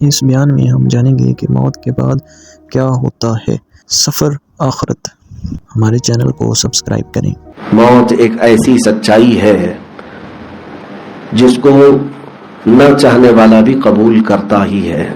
اس بیان میں ہم جانیں گے کہ موت کے بعد کیا ہوتا ہے۔ سفر آخرت۔ ہمارے چینل کو سبسکرائب کریں۔ موت ایک ایسی سچائی ہے جس کو نہ چاہنے والا بھی قبول کرتا ہی ہے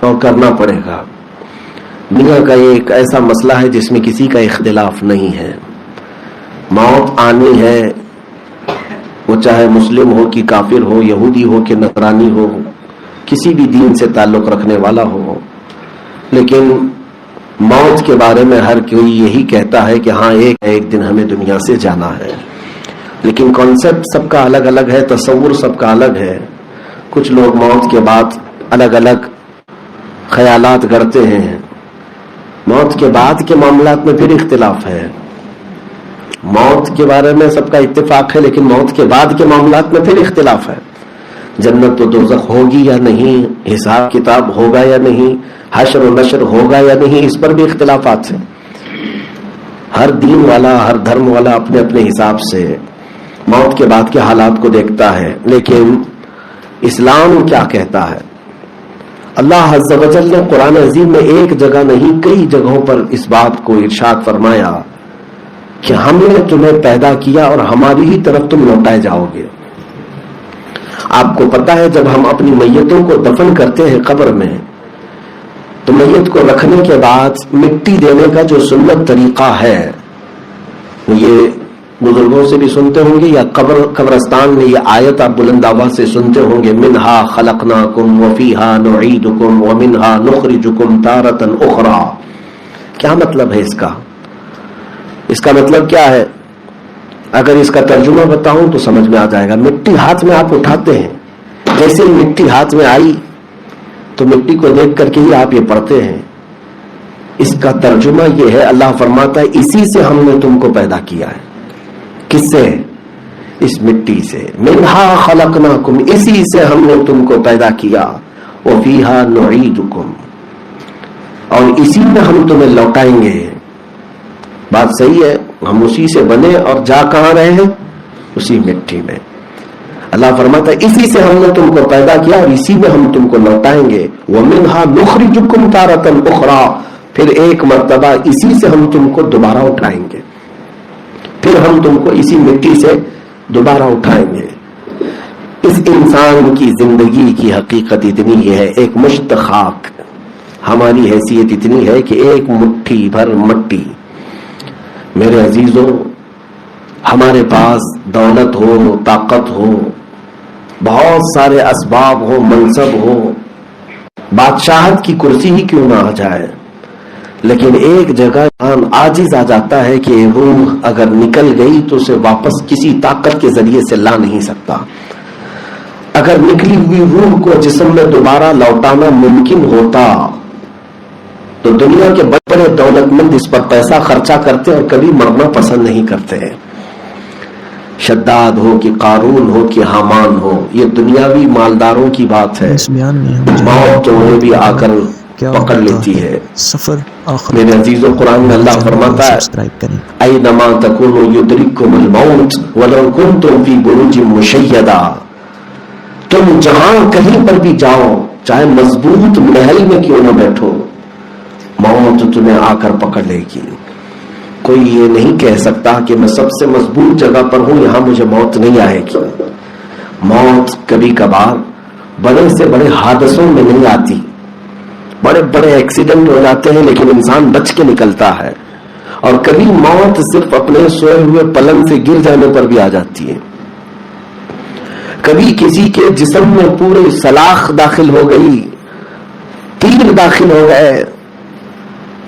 اور کرنا پڑے گا۔ دنیا کا یہ ایک ایسا مسئلہ ہے جس میں کسی کا اختلاف نہیں ہے۔ موت آنی ہے، وہ چاہے مسلم ہو کہ کافر ہو، یہودی ہو کہ نقرانی ہو کسی بھی دین سے تعلق رکھنے والا ہو، لیکن موت کے بارے میں ہر کوئی یہی کہتا ہے کہ ہاں ایک ایک دن ہمیں دنیا سے جانا ہے۔ لیکن کانسیپٹ سب کا الگ الگ ہے، تصور سب کا الگ ہے۔ کچھ لوگ موت کے بعد الگ الگ خیالات کرتے ہیں۔ موت کے بعد کے معاملات میں پھر اختلاف ہے۔ موت کے بارے میں سب کا اتفاق ہے، لیکن موت کے بعد کے معاملات میں پھر اختلاف ہے۔ جنت و دوزخ ہوگی یا نہیں؟ حساب کتاب ہوگا یا نہیں؟ حشر و نشر ہوگا یا نہیں؟ اس پر بھی اختلافات ہیں۔ ہر دین والا، ہر دھرم والا اپنے اپنے حساب سے موت کے بعد کے حالات کو دیکھتا ہے، لیکن اسلام کیا کہتا ہے؟ اللہ عز و جل نے قرآن عظیم میں ایک جگہ نہیں، کئی جگہوں پر اس بات کو ارشاد فرمایا کہ ہم نے تمہیں پیدا کیا اور ہماری ہی طرف تم لوٹائے جاؤ گے۔ آپ کو پتا ہے جب ہم اپنی میتوں کو دفن کرتے ہیں قبر میں، تو میت کو رکھنے کے بعد مٹی دینے کا جو سنت طریقہ ہے وہ یہ بزرگوں سے بھی سنتے ہوں گے یا قبر، قبرستان میں یہ آیت آپ بلند آباد سے سنتے ہوں گے، منہا خلقنا کم وفیحا نعید کم و منہا نخری جکم تارتن اخرا کیا مطلب ہے اس کا؟ اس کا مطلب کیا ہے؟ اگر اس کا ترجمہ بتاؤں تو سمجھ میں آ جائے گا۔ مٹی ہاتھ میں آپ اٹھاتے ہیں۔ جیسے مٹی ہاتھ میں آئی تو مٹی کو دیکھ کر کے ہی آپ یہ پڑھتے ہیں۔ اس کا ترجمہ یہ ہے، اللہ فرماتا ہے، اسی سے ہم نے تم کو پیدا کیا ہے۔ کس سے؟ اس مٹی سے۔ منہا خلقنا کم اسی سے ہم نے تم کو پیدا کیا۔ وہ فیحا نعیدکم۔ اور اسی میں ہم تمہیں لوٹائیں گے۔ بات صحیح ہے۔ ہم اسی سے بنے اور جا کہاں رہے ہیں؟ اسی مٹی میں۔ اللہ فرماتا ہے، اسی سے ہم نے تم کو پیدا کیا اور اسی میں ہم تم کو لوٹائیں گے۔ وہ منہا نخری جکم تارتن پھر ایک مرتبہ اسی سے ہم تم کو دوبارہ اٹھائیں گے۔ پھر ہم تم کو اسی مٹی سے دوبارہ اٹھائیں گے۔ اس انسان کی زندگی کی حقیقت اتنی یہ ہے، ایک مشت خاک۔ ہماری حیثیت اتنی ہے کہ ایک مٹھی بھر مٹی۔ میرے عزیزوں، ہمارے پاس دولت ہو، طاقت ہو، بہت سارے اسباب ہو، منصب ہو۔ بادشاہت کی کرسی ہی کیوں نہ آ جائے؟ لیکن ایک جگہ آجز آ جاتا ہے کہ روح اگر نکل گئی تو اسے واپس کسی طاقت کے ذریعے سے لا نہیں سکتا۔ اگر نکلی ہوئی روح کو جسم میں دوبارہ لوٹانا ممکن ہوتا، تو دنیا کے بڑے دولت مند اس پر پیسہ خرچہ کرتے اور کبھی مرنا پسند نہیں کرتے شداد ہو کہ قارون ہو کہ حامان ہو یہ دنیاوی مالداروں کی بات ہے۔ موت تو انہیں بھی آ کر پکڑ لیتی ہے۔ سفر میرے عزیز و قرآن میں اللہ فرماتا ہے اینما تکونو یدرککم الموت ولو کنتم فی بروج مشیدہ۔ تم جہاں کہیں پر بھی جاؤ چاہے مضبوط محل میں کیوں نہ بیٹھو۔ موت تمہیں آ کر پکڑ لے گی۔ کوئی یہ نہیں کہہ سکتا کہ میں سب سے مضبوط جگہ پر ہوں، یہاں مجھے موت نہیں آئے گی۔ موت کبھی کبھار بڑے سے بڑے حادثوں میں نہیں آتی۔ بڑے بڑے ایکسیڈنٹ ہو جاتے ہیں، لیکن انسان بچ کے نکلتا ہے۔ اور کبھی موت صرف اپنے سوئے ہوئے پلنگ سے گر جانے پر بھی آ جاتی ہے۔ کبھی کسی کے جسم میں پورے سلاخ داخل ہو گئی، تیر داخل ہو گئے۔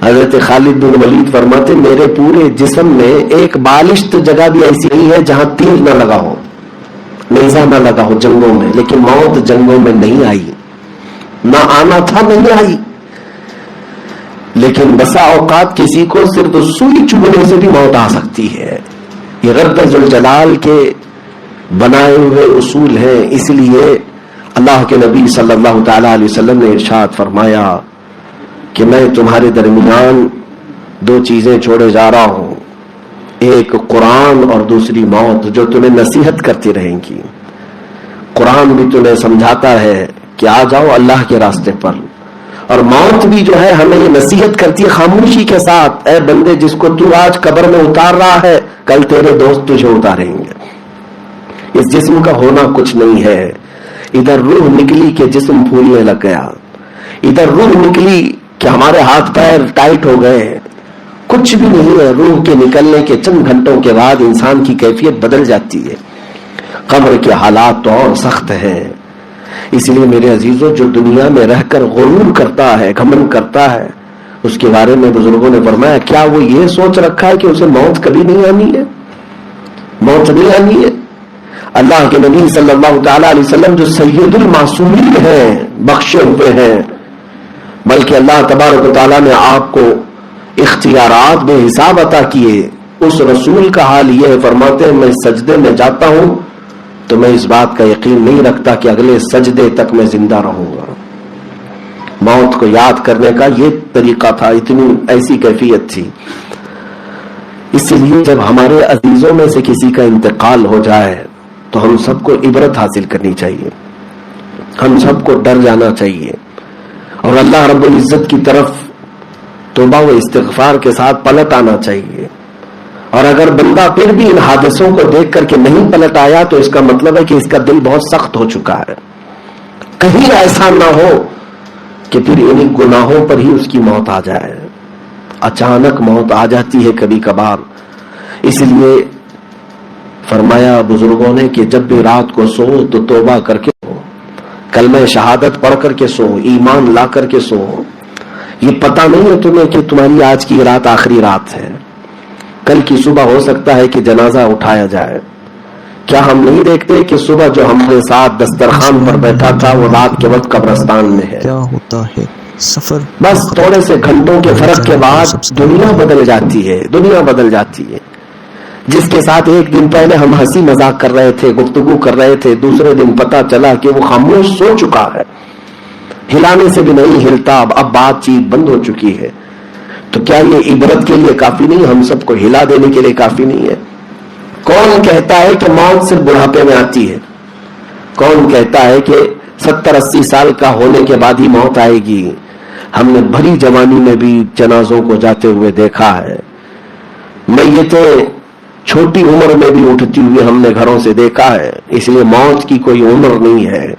حضرت خالد بن ولید فرماتے میرے پورے جسم میں ایک بالشت جگہ بھی ایسی نہیں ہے جہاں تیر نہ لگا ہو نیزا نہ لگا ہو جنگوں میں، لیکن موت جنگوں میں نہیں آئی۔ نہ آنا تھا، نہیں آئی۔ لیکن بسا اوقات کسی کو صرف سوئی چبنے سے بھی موت آ سکتی ہے۔ یہ رب الجلال کے بنائے ہوئے اصول ہیں۔ اس لیے اللہ کے نبی صلی اللہ تعالی علیہ وسلم نے ارشاد فرمایا کہ میں تمہارے درمیان دو چیزیں چھوڑے جا رہا ہوں۔ ایک قرآن اور دوسری موت جو تمہیں نصیحت کرتی رہیں گی۔ قرآن بھی تمہیں سمجھاتا ہے کہ آ جاؤ اللہ کے راستے پر۔ اور موت بھی جو ہے ہمیں یہ نصیحت کرتی ہے خاموشی کے ساتھ، اے بندے، جس کو تو آج قبر میں اتار رہا ہے، کل تیرے دوست تجھے اتاریں گے۔ اس جسم کا ہونا کچھ نہیں ہے۔ ادھر روح نکلی کہ جسم پھولنے لگ گیا۔ ادھر روح نکلی کہ ہمارے ہاتھ پیر ٹائٹ ہو گئے کچھ بھی نہیں ہے، روح کے نکلنے کے چند گھنٹوں کے بعد انسان کی کیفیت بدل جاتی ہے۔ قبر کے حالات تو اور سخت ہیں۔ اس لیے میرے عزیزوں، جو دنیا میں رہ کر غرور کرتا ہے، گھمن کرتا ہے، اس کے بارے میں بزرگوں نے فرمایا، کیا وہ یہ سوچ رکھا ہے کہ اسے موت کبھی نہیں آنی ہے؟ موت نہیں آنی ہے؟ اللہ کے نبی صلی اللہ تعالی علیہ وسلم جو سید المعصومین ہیں، بخشے ہوئے ہیں بلکہ اللہ تبارک و تعالیٰ نے آپ کو اختیارات میں حساب عطا کیے۔ اس رسول کا حال یہ فرماتے ہیں، میں سجدے میں جاتا ہوں تو میں اس بات کا یقین نہیں رکھتا کہ اگلے سجدے تک میں زندہ رہوں گا۔ موت کو یاد کرنے کا یہ طریقہ تھا، اتنی ایسی کیفیت تھی۔ اس لیے جب ہمارے عزیزوں میں سے کسی کا انتقال ہو جائے تو ہم سب کو عبرت حاصل کرنی چاہیے۔ ہم سب کو ڈر جانا چاہیے۔ اور اللہ رب العزت کی طرف توبہ و استغفار کے ساتھ پلٹ آنا چاہیے۔ اور اگر بندہ پھر بھی ان حادثوں کو دیکھ کر کے نہیں پلٹ آیا تو اس کا مطلب ہے کہ اس کا دل بہت سخت ہو چکا ہے۔ کہیں ایسا نہ ہو کہ پھر ان گناہوں پر ہی اس کی موت آ جائے۔ اچانک موت آ جاتی ہے کبھی کبھار۔ اس لیے فرمایا بزرگوں نے کہ جب بھی رات کو سو تو توبہ کر کے سو کل میں شہادت پڑھ کر کے سو ایمان لا کر کے سو۔ یہ پتا نہیں ہے تمہیں کہ تمہاری آج کی رات آخری رات ہے۔ کل کی صبح ہو سکتا ہے کہ جنازہ اٹھایا جائے۔ کیا ہم نہیں دیکھتے کہ صبح جو ہمارے ساتھ دسترخوان پر بیٹھا تھا وہ رات کے وقت قبرستان میں ہے؟ کیا ہوتا ہے؟ سفر بس تھوڑے سے گھنٹوں کے فرق کے بعد دنیا بدل جاتی ہے دنیا بدل جاتی ہے۔ جس کے ساتھ ایک دن پہلے ہم ہنسی مذاق کر رہے تھے، گفتگو کر رہے تھے، دوسرے دن پتا چلا کہ وہ خاموش سو چکا ہے۔ ہلانے سے بھی نہیں ہلتا، اب اب بات چیت بند ہو چکی ہے۔ تو کیا یہ عبرت کے لیے کافی نہیں؟ ہم سب کو ہلا دینے کے لیے کافی نہیں ہے۔ کون کہتا ہے کہ موت صرف بڑھاپے میں آتی ہے؟ کون کہتا ہے کہ ستر اسی سال کا ہونے کے بعد ہی موت آئے گی؟ ہم نے بھری جوانی میں بھی جنازوں کو جاتے ہوئے دیکھا ہے۔ میتیں چھوٹی عمر میں بھی اٹھتی ہوئی ہم نے گھروں سے دیکھا ہے، اس لیے موت کی کوئی عمر نہیں ہے۔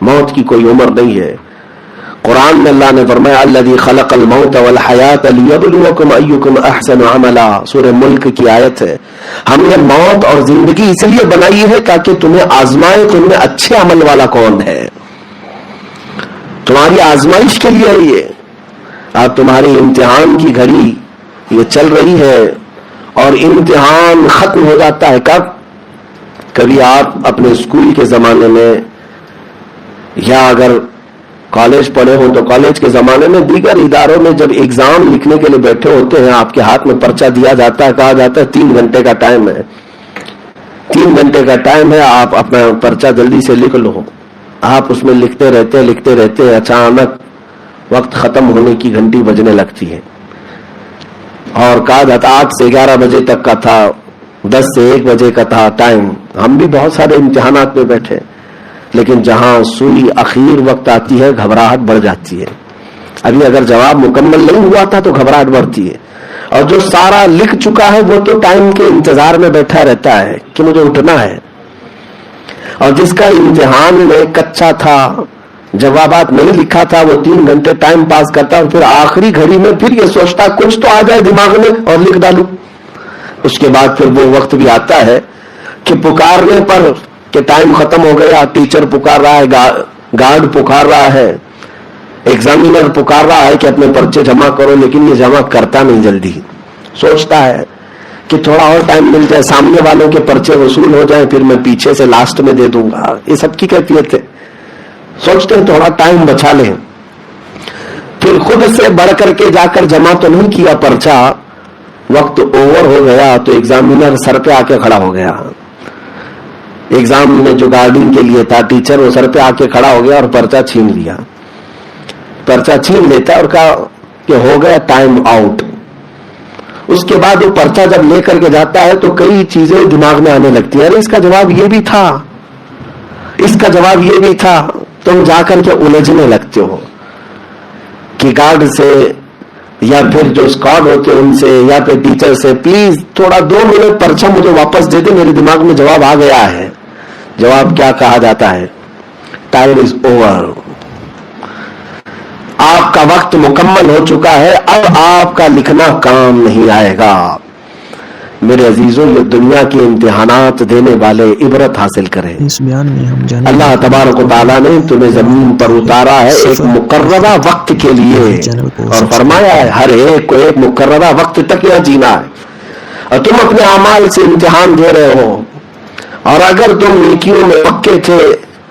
موت کی کوئی عمر نہیں ہے۔ قرآن میں اللہ نے فرمایا اللہ خلق الموت والحیات لیبلوکم ایکم احسن عملا۔ سورہ ملک کی آیت ہے۔ ہم نے موت اور زندگی اس لیے بنائی ہے تاکہ تمہیں آزمائے تم میں اچھے عمل والا کون ہے؟ تمہاری آزمائش کے لیے یہ۔ آج تمہاری امتحان کی گھڑی یہ چل رہی ہے۔ اور امتحان ختم ہو جاتا ہے کب؟ کبھی آپ اپنے اسکول کے زمانے میں یا اگر کالج پڑھے ہوں تو کالج کے زمانے میں دیگر اداروں میں جب ایگزام لکھنے کے لیے بیٹھے ہوتے ہیں، آپ کے ہاتھ میں پرچہ دیا جاتا ہے، کہا جاتا ہے تین گھنٹے کا ٹائم ہے۔ تین گھنٹے کا ٹائم ہے، آپ اپنا پرچہ جلدی سے لکھ لو۔ آپ اس میں لکھتے رہتے لکھتے رہتے اچانک وقت ختم ہونے کی گھنٹی بجنے لگتی ہے۔ اور کہا جاتا آٹھ سے گیارہ بجے تک کا تھا، دس سے ایک بجے کا تھا ٹائم۔ ہم بھی بہت سارے امتحانات میں بیٹھے، لیکن جہاں سوئی اخیر وقت آتی ہے، گھبراہٹ بڑھ جاتی ہے۔ ابھی اگر جواب مکمل نہیں ہوا تھا، تو گھبراہٹ بڑھتی ہے۔ اور جو سارا لکھ چکا ہے، وہ تو ٹائم کے انتظار میں بیٹھا رہتا ہے کہ مجھے اٹھنا ہے۔ اور جس کا امتحان میں کچا تھا جوابات نہیں لکھا تھا، وہ تین گھنٹے ٹائم پاس کرتا اور پھر آخری گھڑی میں پھر یہ سوچتا، کچھ تو آ جائے دماغ میں اور لکھ ڈالوں۔ اس کے بعد پھر وہ وقت بھی آتا ہے کہ پکارنے پر کہ ٹائم ختم ہو گیا ٹیچر پکار رہا ہے گارڈ پکار رہا ہے ایگزامینر پکار رہا ہے کہ اپنے پرچے جمع کرو، لیکن یہ جمع کرتا نہیں جلدی۔ سوچتا ہے کہ تھوڑا اور ٹائم مل جائے، سامنے والوں کے پرچے وصول ہو جائیں، پھر میں پیچھے سے لاسٹ میں دے دوں گا۔ یہ سب کی کیفیت ہے۔ سوچتے ہیں تھوڑا ٹائم بچا لیں۔ پھر خود سے بڑھ کر کے جا کر جمع تو نہیں کیا پرچا وقت اوور ہو گیا تو ایگزامینر سر پہ آ کے کھڑا ہو گیا۔ ایگزام میں جو گارڈنگ کے لیے تھا ٹیچر وہ سر پہ آ کے کھڑا ہو گیا اور پرچا چھین لیا۔ پرچا چھین لیتا اور کہا کہ ہو گیا ٹائم آؤٹ اس کے بعد وہ پرچا جب لے کر کے جاتا ہے تو کئی چیزیں دماغ میں آنے لگتی ہیں۔ ارے اس کا جواب یہ بھی تھا۔ اس کا جواب یہ بھی تھا۔ تم جا کر کے الجھنے لگتے ہو۔ کہ گارڈ سے یا پھر جو اسکاڈ ہوتے ان سے یا پھر ٹیچر سے، پلیز تھوڑا دو منٹ پرچہ مجھے واپس دے دے، میرے دماغ میں جواب آ گیا ہے۔ جواب کیا کہا جاتا ہے؟ Time is over. آپ کا وقت مکمل ہو چکا ہے، اب آپ کا لکھنا کام نہیں آئے گا۔ میرے عزیزوں یہ دنیا کے امتحانات دینے والے عبرت حاصل کریں۔ اللہ تبارک و تعالیٰ نے تمہیں زمین پر اتارا ہے ایک مقررہ وقت کے لیے۔ اور فرمایا ہے ہر ایک کو ایک مقررہ وقت تک یہاں جینا ہے۔ اور تم اپنے اعمال سے امتحان دے رہے ہو۔ اور اگر تم نیکیوں میں پکے تھے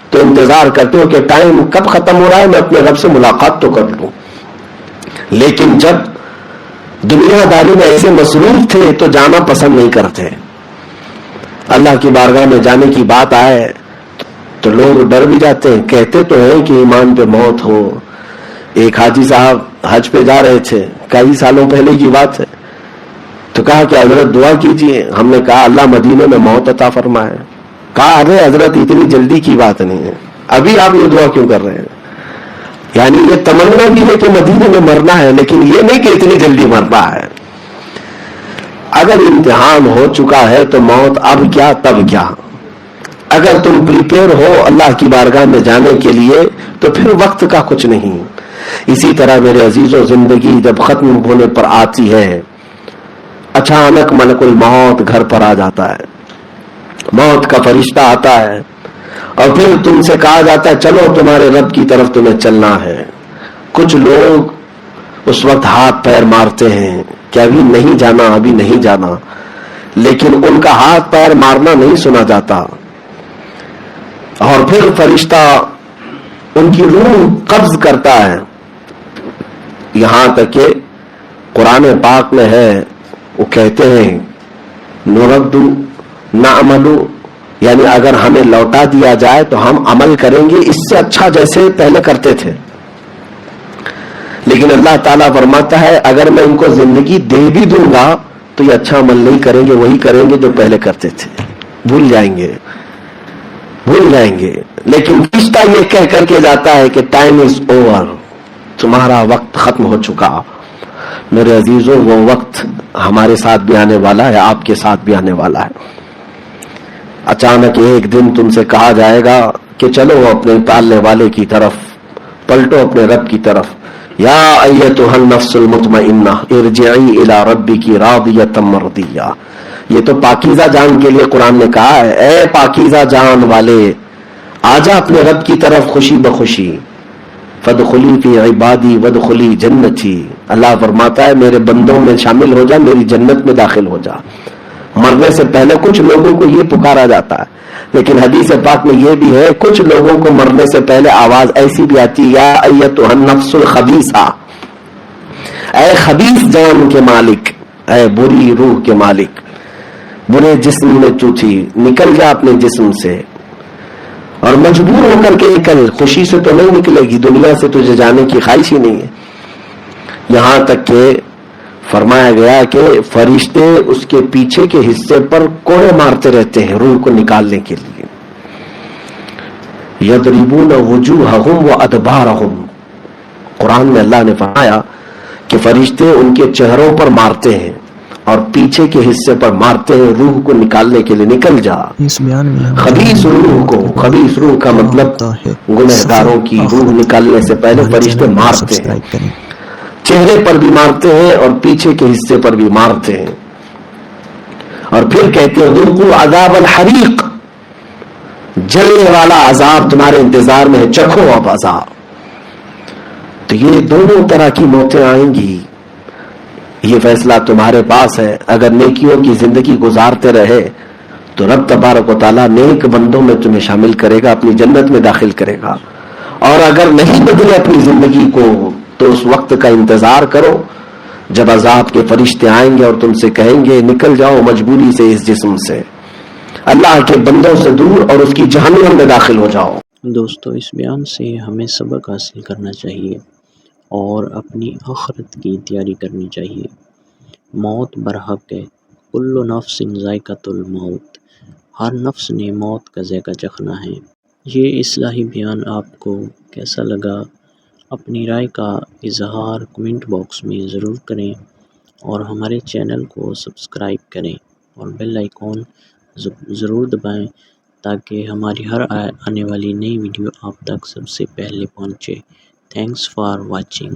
تو انتظار کرتے ہو کہ ٹائم کب ختم ہو رہا ہے میں اپنے رب سے ملاقات تو کر لوں۔ لیکن جب دنیا داری میں ایسے مصروف تھے تو جانا پسند نہیں کرتے۔ اللہ کی بارگاہ میں جانے کی بات آئے تو لوگ ڈر بھی جاتے ہیں۔ کہتے تو ہیں کہ ایمان پہ موت ہو۔ ایک حاجی صاحب حج پہ جا رہے تھے۔ کئی سالوں پہلے کی بات ہے۔ تو کہا کہ حضرت دعا کیجیے ہم نے کہا، اللہ مدینے میں موت عطا فرمائے۔ کہا، ارے حضرت، اتنی جلدی کی بات نہیں ہے۔ ابھی آپ یہ دعا کیوں کر رہے ہیں؟ یعنی یہ تمنا بھی ہے کہ مدینے میں مرنا ہے، لیکن یہ نہیں کہ اتنی جلدی مرنا ہے۔ اگر امتحان ہو چکا ہے تو موت اب کیا، تب کیا۔ اگر تم پریپیئر ہو اللہ کی بارگاہ میں جانے کے لیے تو پھر وقت کا کچھ نہیں۔ اسی طرح میرے عزیز و زندگی جب ختم ہونے پر آتی ہے، اچانک ملک الموت گھر پر آ جاتا ہے۔ موت کا فرشتہ آتا ہے۔ اور پھر تم سے کہا جاتا ہے، چلو تمہارے رب کی طرف تمہیں چلنا ہے۔ کچھ لوگ اس وقت ہاتھ پیر مارتے ہیں کہ ابھی نہیں جانا، ابھی نہیں جانا۔ لیکن ان کا ہاتھ پیر مارنا نہیں سنا جاتا۔ اور پھر فرشتہ ان کی روح قبض کرتا ہے۔ یہاں تک کہ قرآن پاک میں ہے، وہ کہتے ہیں نورد نہ یعنی اگر ہمیں لوٹا دیا جائے تو ہم عمل کریں گے، اس سے اچھا جیسے پہلے کرتے تھے۔ لیکن اللہ تعالیٰ فرماتا ہے، اگر میں ان کو زندگی دے بھی دوں گا تو یہ اچھا عمل نہیں کریں گے، وہی کریں گے جو پہلے کرتے تھے۔ بھول جائیں گے۔ بھول جائیں گے۔ لیکن رشتہ یہ کہہ کر کے جاتا ہے کہ ٹائم از اوور تمہارا وقت ختم ہو چکا۔ میرے عزیزوں، وہ وقت ہمارے ساتھ بھی آنے والا ہے، آپ کے ساتھ بھی آنے والا ہے۔ اچانک ایک دن تم سے کہا جائے گا کہ چلو اپنے پالنے والے کی طرف، پلٹو اپنے رب کی طرف۔ یا ایتها النفس المطمئنہ، ارجعی الى کی راضیت مردیہ یہ تو پاکیزہ جان کے لیے قرآن نے کہا ہے۔ اے پاکیزہ جان والے آجا اپنے رب کی طرف خوشی بخوشی۔ فدخلی فی عبادی ودخلی جنتی۔ اللہ فرماتا ہے، میرے بندوں میں شامل ہو جا، میری جنت میں داخل ہو جا۔ مرنے سے پہلے کچھ لوگوں کو یہ پکارا جاتا ہے۔ لیکن حدیث پاک میں یہ بھی ہے، کچھ لوگوں کو مرنے سے پہلے آواز ایسی بھی آتی، یا النفس الخبیسہ اے خبیص جان کے مالک، اے بری روح کے مالک، برے جسم میں چوتھی نکل جا اپنے جسم سے۔ اور مجبور ہو کر کے نکل خوشی سے تو نہیں نکلے گی، دنیا سے تجھے جانے کی خواہش ہی نہیں ہے۔ یہاں تک کہ فرمایا گیا کہ فرشتے اس کے پیچھے کے حصے پر کوڑے مارتے رہتے ہیں روح کو نکالنے کے لیے۔ یدربون وجوہہم و ادبارہم۔ قرآن میں اللہ نے فرمایا کہ فرشتے ان کے چہروں پر مارتے ہیں اور پیچھے کے حصے پر مارتے ہیں روح کو نکالنے کے لیے نکل جا۔ خبیص روح کو خبیص روح کا مطلب گنہداروں کی روح نکالنے سے پہلے فرشتے مارتے ہیں۔ چہرے پر بھی مارتے ہیں اور پیچھے کے حصے پر بھی مارتے ہیں۔ اور پھر کہتے ہیں بالکل عذاب الحریق۔ جلنے والا عذاب تمہارے انتظار میں ہے، چکھو اب عذاب۔ تو یہ دونوں طرح کی موتیں آئیں گی۔ یہ فیصلہ تمہارے پاس ہے۔ اگر نیکیوں کی زندگی گزارتے رہے، تو رب تبارک و تعالیٰ نیک بندوں میں تمہیں شامل کرے گا، اپنی جنت میں داخل کرے گا۔ اور اگر نہیں بدلے اپنی زندگی کو تو اس وقت کا انتظار کرو۔ جب عذاب کے فرشتے آئیں گے اور تم سے کہیں گے، نکل جاؤ مجبوری سے اس جسم سے۔ اللہ کے بندوں سے دور اور اس کی جہنم میں داخل ہو جاؤ۔ دوستو، اس بیان سے ہمیں سبق حاصل کرنا چاہیے اور اپنی آخرت کی تیاری کرنی چاہیے۔ موت برحق ہے۔ کل نفس ذائقہ الموت۔ ہر نفس نے موت کا ذائقہ چکھنا ہے۔ یہ اصلاحی بیان آپ کو کیسا لگا؟ اپنی رائے کا اظہار کمنٹ باکس میں ضرور کریں اور ہمارے چینل کو سبسکرائب کریں اور بیل آئیکن ضرور دبائیں تاکہ ہماری ہر آنے والی نئی ویڈیو آپ تک سب سے پہلے پہنچے۔ Thanks for watching